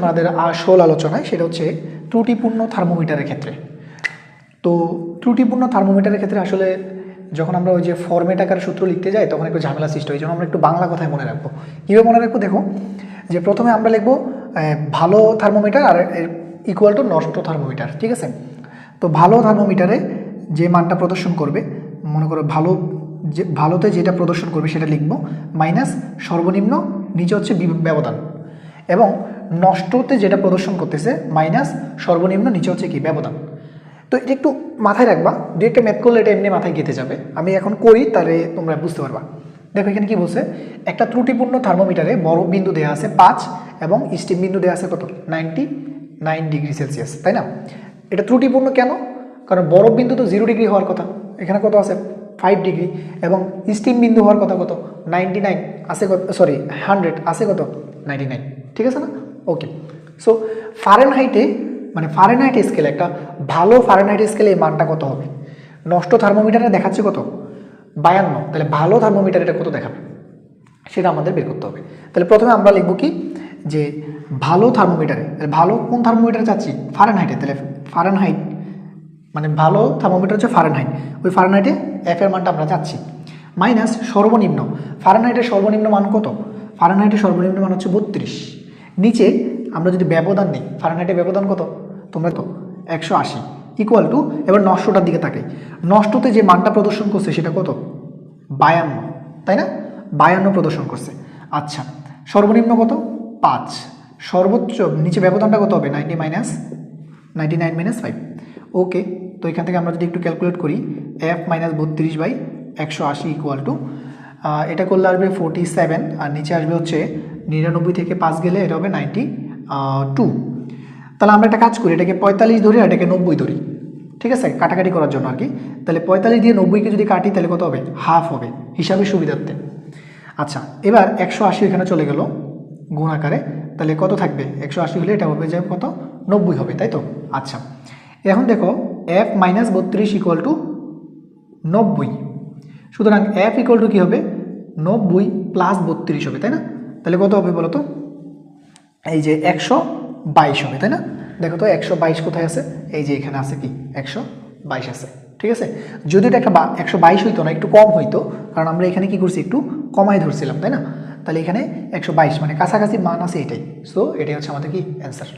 আমাদের আসল আলোচনায় সেটা হচ্ছে ত্রুটিপূর্ণ থার্মোমিটারের ক্ষেত্রে। তো ত্রুটিপূর্ণ থার্মোমিটারের ক্ষেত্রে আসলে যখন আমরা ওই যে ফর্মেট আকারে সূত্র লিখতে যাই, তখন একটু ঝামেলা সৃষ্টি হয়। জন্য আমরা একটু বাংলা কথায় মনে রাখব। কীভাবে মনে রাখব? দেখো, যে প্রথমে আমরা লিখব ভালো থার্মোমিটার আর ইকুয়াল টু নষ্ট থার্মোমিটার, ঠিক আছে? তো ভালো থার্মোমিটারে যে মানটা প্রদর্শন করবে, মনে করো ভালো, যে, ভালোতে যেটা প্রদর্শন করবে সেটা লিখব, মাইনাস সর্বনিম্ন, নিচে হচ্ছে ব্যবধান। এবং নষ্টতে যেটা প্রদর্শন করতেছে, মাইনাস সর্বনিম্ন নিচে হচ্ছে কি? ব্যবধান। তো এটা একটু মাথায় রাখবা দু একটা ম্যাথ করলে এটা এমনি মাথায় গেঁথে যাবে। আমি এখন করি, তাহলে তোমরা বুঝতে পারবা। দেখো এখানে কি বলছে? একটা ত্রুটিপূর্ণ থার্মোমিটারে বড় বিন্দু দেওয়া আছে পাঁচ এবং স্টিম বিন্দু দেওয়া আছে কত? নাইনটি নাইন ডিগ্রি সেলসিয়াস, তাই না? এটা ত্রুটিপূর্ণ কেন? কারণ বরফ বিন্দু তো জিরো ডিগ্রি হওয়ার কথা। এখানে কত আছে? Five degree. এবং স্টিম বিন্দু হওয়ার কথা কত? নাইনটি নাইন আছে কত? সরি হান্ড্রেড আছে কত? নাইনটি নাইন ঠিক আছে না? ওকে সো ফারেন হাইটে মানে ফারেনহাইট স্কেলে একটা ভালো ফারেনহাইট স্কেলে এই মানটা কত হবে? নষ্ট থার্মোমিটারে দেখাচ্ছে কত? বায়ান্ন। তাহলে ভালো থার্মোমিটার এটা কত দেখাবে? সেটা আমাদের বের করতে হবে। তাহলে প্রথমে আমরা লিখব কি? যে ভালো থার্মোমিটারে তাহলে ভালো কোন থার্মোমিটারে চাচ্ছি? ফারেনহাইটে তাহলে ফারেনহাইট মানে ভালো থার্মোমিটার হচ্ছে ফারেনহাইট ওই ফারেনহাইটে এফ এর মানটা আমরা চাচ্ছি। মাইনাস সর্বনিম্ন। ফারেনহাইটের সর্বনিম্ন মান কত? ফারেনহাইটের সর্বনিম্ন মান হচ্ছে বত্রিশ। নিচে আমরা যদি ব্যবধান নিই ফারেনহাইটের ব্যবধান কত? তোমরা তো একশো আশি ইকুয়াল টু এবার নষ্টটার দিকে তাকাই। নষ্টতে যে মানটা প্রদর্শন করছে সেটা কত? বায়ান্ন, তাই না? বায়ান্ন প্রদর্শন করছে। আচ্ছা সর্বনিম্ন কত? পাঁচ, সর্বোচ্চ নিচে ব্যবধানটা কত হবে? Ninety minus, ninety nine minus five. Okay, তো এখান থেকে আমরা যদি একটু ক্যালকুলেট করি এফ মাইনাস বত্রিশ বাই একশো আশি ইকুয়াল টু এটা করলে আসবে ফোর্টি সেভেন আর নিচে আসবে হচ্ছে নিরানব্বই থেকে পাঁচ গেলে এটা হবে নাইনটি টু তাহলে আমরা একটা কাজ করি, এটাকে পঁয়তাল্লিশ ধরি আর এটাকে নব্বই ধরি, ঠিক আছে? কাটাকাটি করার জন্য আর কি তাহলে পঁয়তাল্লিশ দিয়ে নব্বইকে যদি কাটি, তাহলে কত হবে? হাফ হবে, হিসাবে সুবিধার্থে। আচ্ছা এবার একশো আশি এখানে চলে গেল গুণ আকারে। তাহলে কত থাকবে? একশো আশি হলে এটা হবে যে কত? নব্বই হবে, তাই তো? আচ্ছা এখন দেখো এফ মাইনাস বত্রিশ ইকুয়াল টু নব্বই। সুতরাং এফ ইকুয়াল টু কী হবে? নব্বই প্লাস বত্রিশ হবে, তাই না? তাহলে কত হবে বলো তো? এই যে একশো বাইশ হবে, তাই না? দেখো তো একশো বাইশ কোথায় আছে? এই যে এখানে আছে কি? একশো বাইশ আছে, ঠিক আছে? যদি এটা একটা একশো বাইশ হইতো না, একটু কম হইতো, কারণ আমরা এখানে কি করছি? একটু কমাই ধরছিলাম, তাই না? তাহলে এখানে একশো বাইশ মানে কাছাকাছি মান আছে এটাই। সো এটাই হচ্ছে আমাদের কি অ্যান্সার